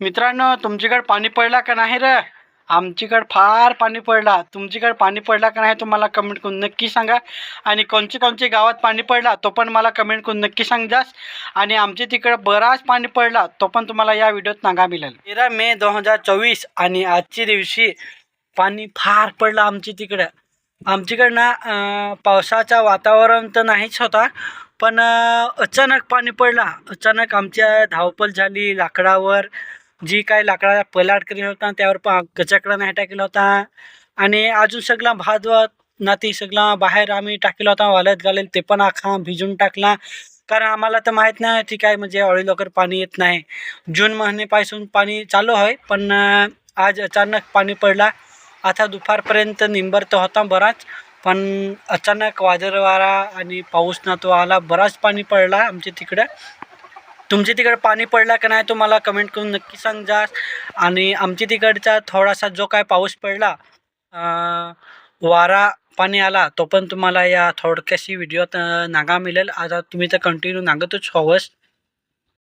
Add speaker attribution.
Speaker 1: मित्रांनो तुमच्याकडे पाणी पडला का नाही रे? आमच्याकडे फार पाणी पडला. तुमच्याकडे पाणी पडला का नाही तुम्हाला कमेंट करून नक्की सांगा. आणि कोणचे कोणचे गावात पाणी पडला तो पण मला कमेंट करून नक्की सांगजास आणि आमच्या तिकडं बराच पाणी पडला तो पण तुम्हाला या व्हिडिओत नागा मिळेल. तेरा मे दोन हजार चोवीस आणि आजच्या दिवशी पाणी फार पडलं आमच्या तिकडं. आमच्याकडं ना पावसाचा पावसाचं वातावरण तर नाहीच होता पण अचानक पाणी पडला. अचानक आमच्या धावपल झाली लाकडावर. जी काय लाकडा पलाट केलेला होता त्यावर पण कचकडा नाही टाकला होता. आणि अजून सगळा भादवत नाती सगळा बाहेर आम्ही टाकला होता वालत घालेल ते पण आखा भिजून टाकला. कारण आम्हाला तर माहीत नाही ती काय म्हणजे ऑळी लवकर पाणी येत नाही. जून महिन्यापासून पाणी चालू आहे पण आज अचानक पाणी पडला. आता दुपारपर्यंत निंबर तर होता बराच पण अचानक वादळ वारा आणि पाऊस ना तो आला बराच पाणी पडला आमच्या तिकडं. तुमच्या तिकडे पाणी पडला का नाही तो मला कमेंट करून नक्की सांगा. आणि आमच्या तिकडचा थोडासा जो काय पाऊस पडला वारा पाणी आला तो पण तुम्हाला या थोडक्याशी व्हिडिओत नागा मिळेल. आता तुम्ही तर कंटिन्यू नागतच हवंच